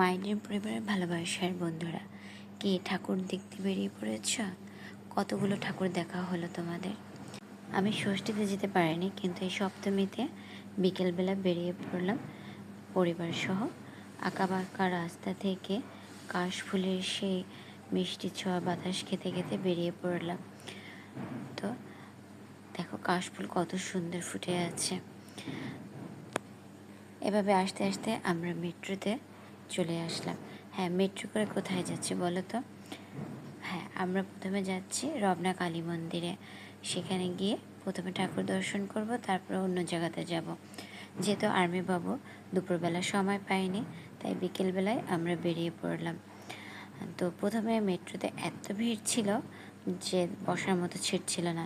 মাইন্ডের পরিবারের ভালোবাসার বন্ধুরা, কি ঠাকুর দেখতে বেরিয়ে পড়েছ? কতগুলো ঠাকুর দেখা হলো তোমাদের? আমি ষষ্ঠীতে যেতে পারিনি, কিন্তু এই সপ্তমীতে বিকেলবেলা বেরিয়ে পড়লাম পরিবার সহ আঁকাবাঁকা রাস্তা থেকে কাশফুলের সেই মিষ্টি ছোঁয়া বাতাস খেতে খেতে বেরিয়ে পড়লাম। তো দেখো কাশফুল কত সুন্দর ফুটে আছে। এভাবে আসতে আসতে আমরা মেট্রোতে চলে আসলাম। হ্যাঁ মেট্রো করে কোথায় যাচ্ছি বলো তো? হ্যাঁ আমরা প্রথমে যাচ্ছি রবনা কালী মন্দিরে। সেখানে গিয়ে প্রথমে ঠাকুর দর্শন করব, তারপর অন্য জায়গাতে যাব। যেহেতু আর্মি বাবু দুপুরবেলা সময় পাইনি তাই বিকেলবেলায় আমরা বেরিয়ে পড়লাম। তো প্রথমে মেট্রোতে এত ভিড় ছিল যে বসার মতো ছিট ছিল না।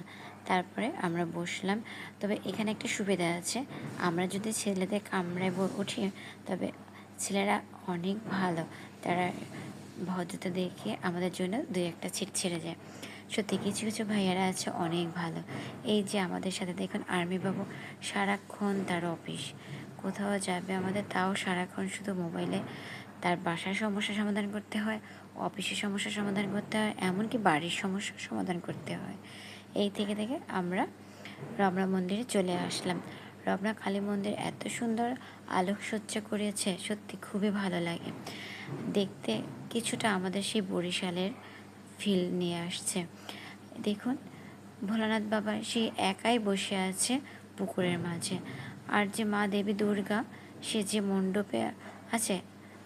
তারপরে আমরা বসলাম। তবে এখানে একটা সুবিধা আছে। আমরা যদি ছেলেদের কামরায় উঠি, তবে ছেলেরা অনেক ভালো। তারা ভদ্রতা দেখে আমাদের জন্য দুই একটা ছিট ছেড়ে যায়। সত্যি কিছু কিছু ভাইয়ারা আছে অনেক ভালো। এই যে আমাদের সাথে দেখুন আর্মি বাবু, সারাক্ষণ তার অফিস। কোথাও যাবে আমাদের তাও সারাক্ষণ শুধু মোবাইলে। তার বাসার সমস্যা সমাধান করতে হয়, অফিসের সমস্যার সমাধান করতে হয়, এমনকি বাড়ির সমস্যার সমাধান করতে হয়। এই থেকে থেকে আমরা রমনা মন্দিরে চলে আসলাম। রমনা কালী মন্দির এত সুন্দর আলোকসজ্জা করেছে, সত্যি খুবই ভালো লাগে। দেখতে কিছুটা আমাদের সেই বরিশালের ফিল নিয়ে আসছে। দেখুন, ভোলানাথ বাবা সেই একাই বসে আছে পুকুরের মাঝে। আর যে মা দেবী দুর্গা, সে যে মণ্ডপে আছে,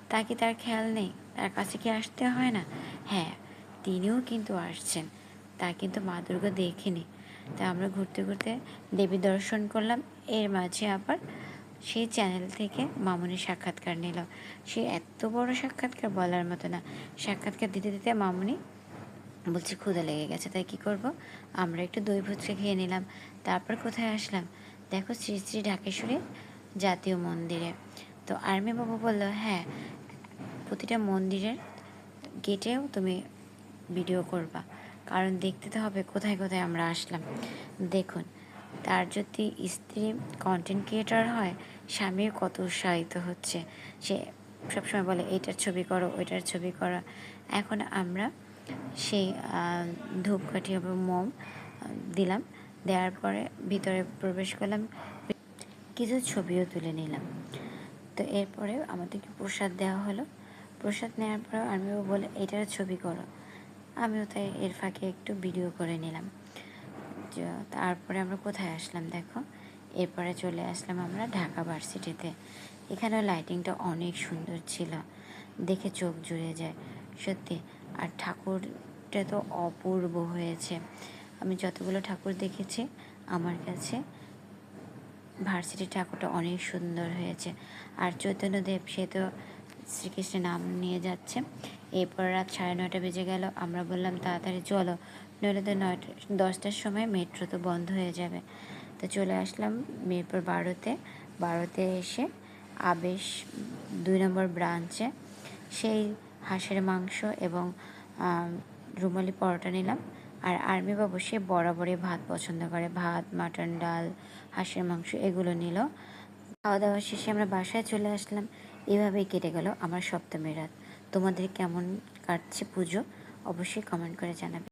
তা কি তার খেয়াল নেই? তার কাছে কি আসতে হয় না? হ্যাঁ তিনিও কিন্তু আসছেন। তা কিন্তু মা দুর্গা দেখিনি। তা আমরা ঘুরতে ঘুরতে দেবী দর্শন করলাম। এর মাঝে আবার সেই চ্যানেল থেকে মামুনির সাক্ষাৎকার নিল। সে এত বড় সাক্ষাৎকার বলার মতো না। সাক্ষাৎকার দিতে দিতে মামুনি বলছি ক্ষুদা লেগে গেছে, তাই কি করব? আমরা একটু দই ফুচকা খেয়ে নিলাম। তারপর কোথায় আসলাম? দেখো শ্রী শ্রী ঢাকেশ্বরী জাতীয় মন্দিরে। তো আর্মি বাবু বলল হ্যাঁ প্রতিটা মন্দিরের গেটেও তুমি ভিডিও করবা। কারণ দেখতে তো হবে কোথায় কোথায় আমরা আসলাম। দেখুন, তার যদি স্ত্রী কন্টেন্ট ক্রিয়েটার হয় স্বামীও কত উৎসাহিত হচ্ছে। সে সবসময় বলে, এইটার ছবি করো, ওইটার ছবি করো। এখন আমরা সেই ধূপকাঠি এবং মোম দিলাম। দেওয়ার পরে ভিতরে প্রবেশ করলাম। কিছু ছবিও তুলে নিলাম। তো এরপরে আমাদেরকে প্রসাদ দেওয়া হলো। প্রসাদ নেওয়ার পরে আমিও বলে এটার ছবি করো। আমিও তাই এর ফাঁকে একটু ভিডিও করে নিলাম। তারপরে আমরা কোথায় আসলাম দেখো? এরপরে চলে আসলাম আমরা ঢাকা ভার্সিটিতে। এখানে লাইটিংটা অনেক সুন্দর ছিল। দেখে চোখ জুড়ে যায়। সত্যি, আর ঠাকুরটা তো অপূর্ব হয়েছে। আমি যতগুলো ঠাকুর দেখেছি, আমার কাছে ভার্সিটি ঠাকুরটা অনেক সুন্দর হয়েছে। আর চৈতন্যদেব, সে তো শ্রীকৃষ্ণের নাম নিয়ে যাচ্ছে। এরপর রাত সাড়ে নয়টা বেজে গেল। আমরা বললাম, তাড়াতাড়ি চলো, নইলে তো নয়টা, দশটার সময় মেট্রো তো বন্ধ হয়ে যাবে। তো চলে আসলাম মিরপুর বারোতে। বারোতে এসে আবেশ দুই নম্বর ব্রাঞ্চে সেই হাঁসের মাংস এবং রুমালি পরোটা নিলাম। আর আর্মি বাবু সে বরাবরই ভাত পছন্দ করে। ভাত, মাটন, ডাল, হাঁসের মাংস এগুলো নিল। খাওয়া দাওয়া শেষে আমরা বাসায় চলে আসলাম। এভাবেই কেটে গেল আমার সপ্তমী রাত। তোমাদের কেমন কাটছে পুজো অবশ্যই কমেন্ট করে জানাবে।